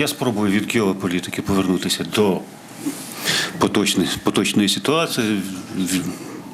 я спробую від геополітики повернутися до поточної, поточної ситуації.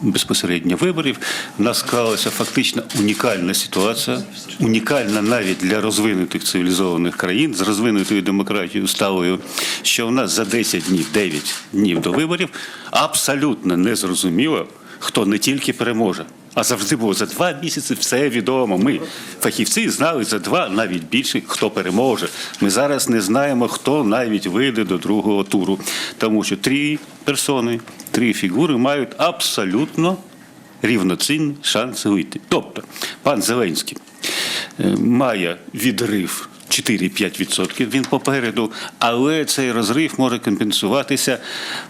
Безпосередньо виборів У нас склалася фактично унікальна ситуація, унікальна навіть для розвинутих цивілізованих країн з розвинутою демократією сталою, що в нас за 10 днів, 9 днів до виборів абсолютно незрозуміло, хто не тільки переможе, а завжди було за два місяці все відомо. Ми, фахівці, знали за два, навіть більше, хто переможе. Ми зараз не знаємо, хто навіть вийде до другого туру. Тому що три персони, три фігури мають абсолютно рівноцінні шанси вийти. Тобто, пан Зеленський е, має відрив 4-5%, він попереду, але цей розрив може компенсуватися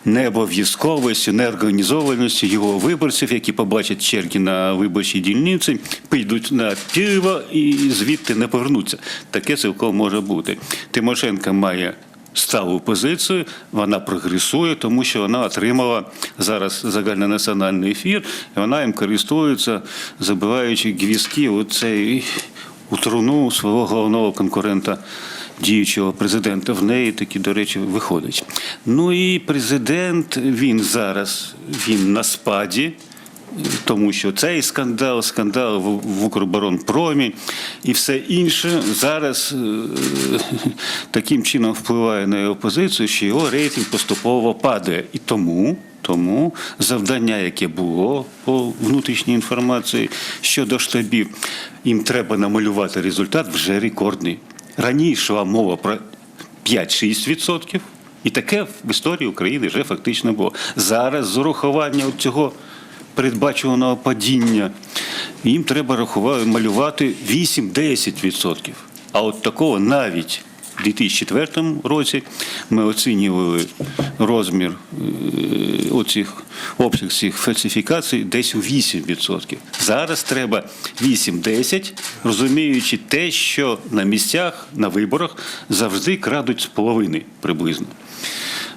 необов'язковістю, неорганізованістю його виборців, які побачать черги на виборчій дільниці, підуть на пиво і звідти не повернуться. Таке цілком може бути. Тимошенко має сталу позицію, вона прогресує, тому що вона отримала зараз загальнонаціональний ефір, і вона їм користується, забиваючи гвіздки у цей у труну свого головного конкурента. Діючого президента в неї таки, до речі, виходить. Ну і президент він зараз він на спаді, тому що цей скандал, скандал в, в Укроборонпромі і все інше зараз е, таким чином впливає на його позицію, що його рейтинг поступово падає. І тому, тому завдання, яке було по внутрішній інформації щодо штабів, їм треба намалювати результат вже рекордний. Раніше йшла мова про 5-6%. І таке в історії України вже фактично було. Зараз з урахуванням цього передбачуваного падіння їм треба рахувати, малювати 8-10%. А от такого навіть у 2004 році ми оцінювали розмір е, оцих обсяг цих фальсифікацій десь у 8%. Зараз треба 8-10, розуміючи те, що на місцях, на виборах завжди крадуть з половини приблизно.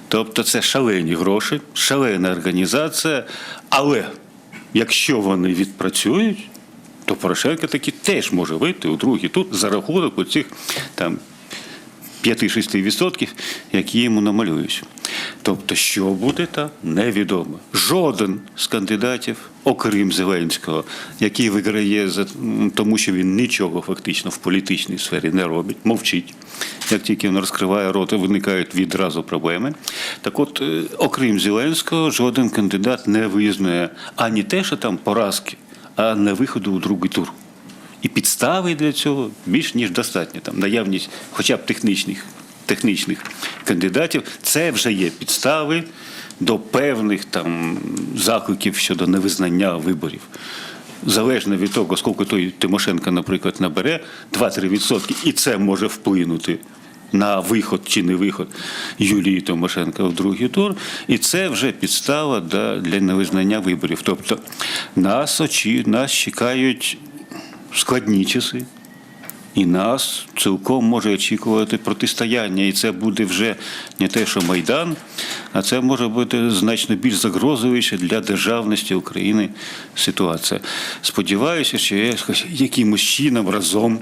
Тобто це шалені гроші, шалена організація. Але якщо вони відпрацюють, то Порошенко таки теж може вийти у другий тут за рахунок оцих там 5-6%, які йому намалюють. Тобто, що буде там, невідомо. Жоден з кандидатів, окрім Зеленського, який виграє за тому, що він нічого фактично в політичній сфері не робить, мовчить. Як тільки він розкриває рот, виникають відразу проблеми. Так от, е, окрім Зеленського, жоден кандидат не визнає ані те, що там поразки, а не виходу у другий тур. І підстави для цього більш ніж достатньо. Там наявність хоча б технічних, технічних кандидатів, це вже є підстави до певних там закликів щодо невизнання виборів. Залежно від того, скільки той Тимошенко, наприклад, набере 2-3%, і це може вплинути на виход чи не виход Юлії Тимошенко в другий тур, і це вже підстава для невизнання виборів. Тобто нас очі, нас чекають складні часи. І нас цілком може очікувати протистояння. І це буде вже не те, що Майдан, а це може бути значно більш загрозуюча для державності України ситуація. Сподіваюся, що я якимось чином разом,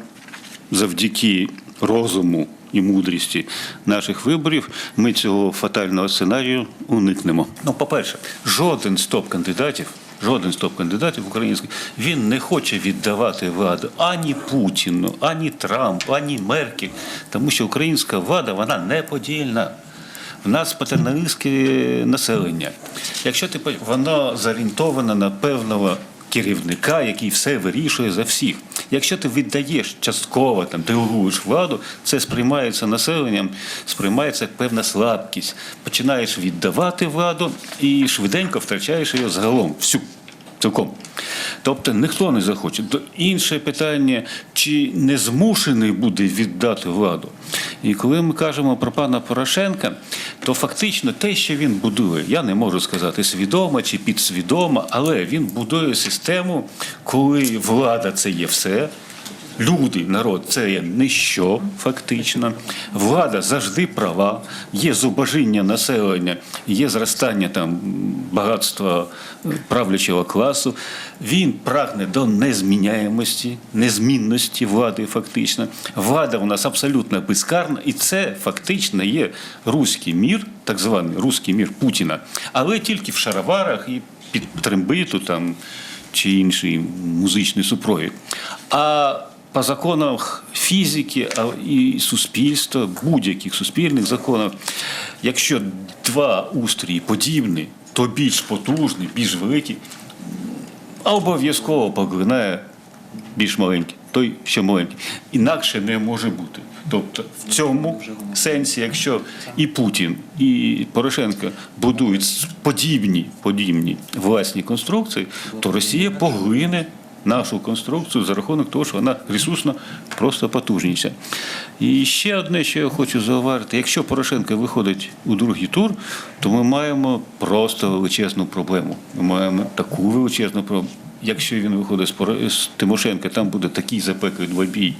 завдяки розуму і мудрості наших виборів, ми цього фатального сценарію уникнемо. Ну, по-перше, жоден з топ-кандидатів. Жоден з топ-кандидатів українських він не хоче віддавати владу ані Путіну, ані Трампу, ані Меркель, тому що українська влада вона неподільна. В нас патерналістське населення. Якщо ти воно зорієнтовано на певного керівника, який все вирішує за всіх. Якщо ти віддаєш частково там делегуєш владу, це сприймається населенням, сприймається як певна слабкість. Починаєш віддавати владу і швиденько втрачаєш її загалом всю. Цілком. Тобто ніхто не захоче. Інше питання, чи не змушений буде віддати владу. І коли ми кажемо про пана Порошенка, то фактично те, що він будує, я не можу сказати свідомо чи підсвідомо, але він будує систему, коли влада це є все. Люди, народ це є ніщо фактично. Влада завжди права, є зубожіння населення, є зростання там багатства е, правлячого класу. Він прагне до незміняємості, незмінності влади, фактично. Влада у нас абсолютно безкарна, і це фактично є руський мір, так званий руський мір Путіна, але тільки в шароварах і під трембиту там чи інший музичний супровід. А по законах фізики і суспільства, будь-яких суспільних законах, якщо два устрії подібні, то більш потужний, більш великий, а обов'язково поглинає більш маленький, той, що маленький. Інакше не може бути. Тобто, в цьому сенсі, якщо і Путін, і Порошенко будують подібні, подібні власні конструкції, то Росія поглине нашу конструкцію за рахунок того, що вона ресурсно просто потужніша. І ще одне, що я хочу зауважити: якщо Порошенко виходить у другий тур, то ми маємо просто величезну проблему. Ми маємо таку величезну проблему. Якщо він виходить з Тимошенка, там буде такий запеклий двобій,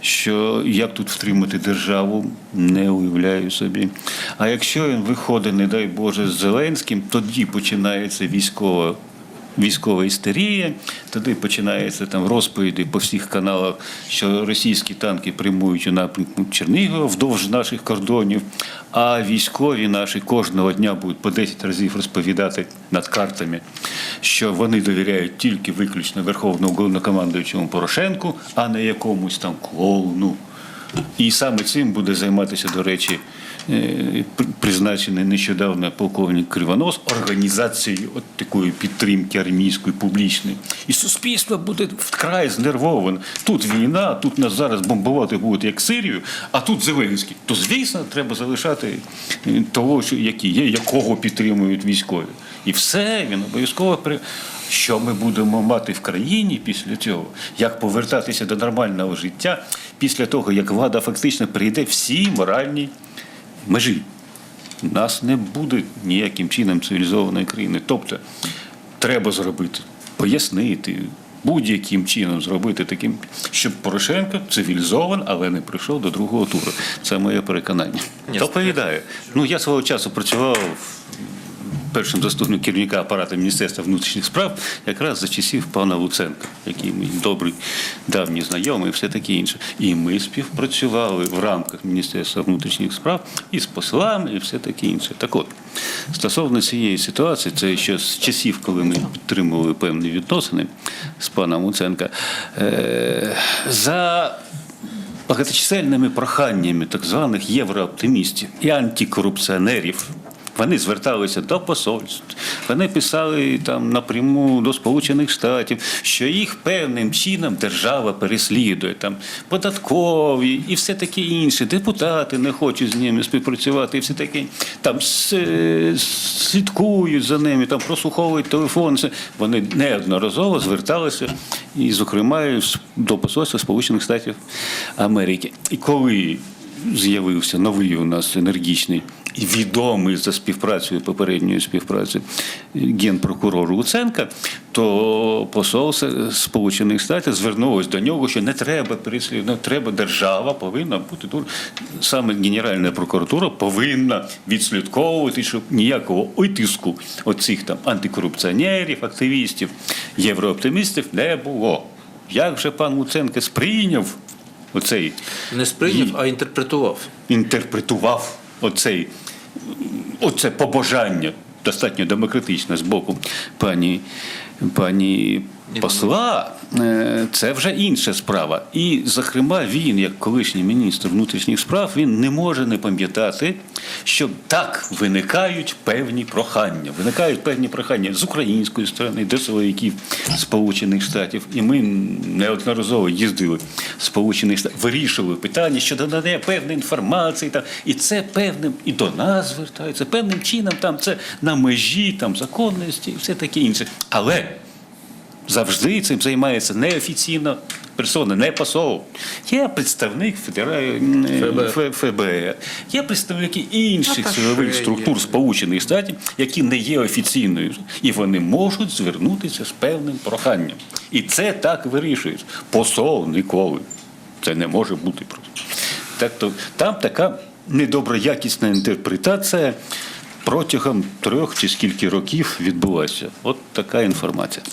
що як тут втримати державу, не уявляю собі. А якщо він виходить, не дай Боже, з Зеленським, тоді починається військова. Військова істерія, тоді починається там розповіді по всіх каналах, що російські танки прямують у напрямку Чернігова вдовж наших кордонів, а військові наші кожного дня будуть по 10 разів розповідати над картами, що вони довіряють тільки виключно верховному головнокомандуючому Порошенку, а не якомусь там клоуну. І саме цим буде займатися, до речі, е, призначений нещодавно полковник Кривонос організацією от такої підтримки армійської публічної. І суспільство буде вкрай знервоване. Тут війна, тут нас зараз бомбувати будуть як Сирію, а тут Зеленський. То звісно, треба залишати е, того, що які є, якого підтримують військові. І все він обов'язково при. Що ми будемо мати в країні після цього? Як повертатися до нормального життя після того, як влада фактично прийде всі моральні межі? У нас не буде ніяким чином цивілізованої країни. Тобто треба зробити, пояснити, будь-яким чином зробити таким, щоб Порошенко цивілізован, але не прийшов до другого туру. Це моє переконання. Доповідаю. Ну я свого часу працював першим заступником керівника апарату Міністерства внутрішніх справ якраз за часів пана Луценка, який мій добрий давній знайомий, і все таке інше. І ми співпрацювали в рамках Міністерства внутрішніх справ і з послами, і все таке інше. Так от, стосовно цієї ситуації, це ще з часів, коли ми підтримували певні відносини з паном Луценка, е, за багаточисельними проханнями так званих єврооптимістів і антикорупціонерів. Вони зверталися до посольств, вони писали там напряму до Сполучених Штатів, що їх певним чином держава переслідує, там податкові і все таке інше. Депутати не хочуть з ними співпрацювати, і все таке там слідкують за ними, там прослуховують телефон. Вони неодноразово зверталися, і, зокрема, до посольства Сполучених Штатів Америки. І коли з'явився новий у нас енергічний відомий за співпрацею попередньої співпраці генпрокурор Луценка, то посол Сполучених Штатів звернулось до нього, що не треба переслідувати, треба держава повинна бути тут. Саме Генеральна прокуратура повинна відслідковувати, щоб ніякого утиску оцих там антикорупціонерів, активістів, єврооптимістів не було. Як же пан Луценко сприйняв оцей Не сприйняв, а інтерпретував. інтерпретував оцей, оце побажання достатньо демократичне з боку пані, пані посла, е, це вже інша справа. І, зокрема, він, як колишній міністр внутрішніх справ, він не може не пам'ятати, що так виникають певні прохання. Виникають певні прохання з української сторони, до силовиків Сполучених Штатів. І ми неодноразово їздили в Сполучених Штатів, вирішували питання щодо надання певної інформації. Там, і це певним і до нас звертаються, певним чином там це на межі там, законності і все таке інше. Але завжди цим займається неофіційно персони, не посол. Є представник Федера... ФБР. ФБР, є представники інших силових структур Сполучених Штатів, які не є офіційною, і вони можуть звернутися з певним проханням. І це так вирішується. Посол ніколи. Це не може бути просто. Так то там така недоброякісна інтерпретація протягом трьох чи скільки років відбулася. От така інформація.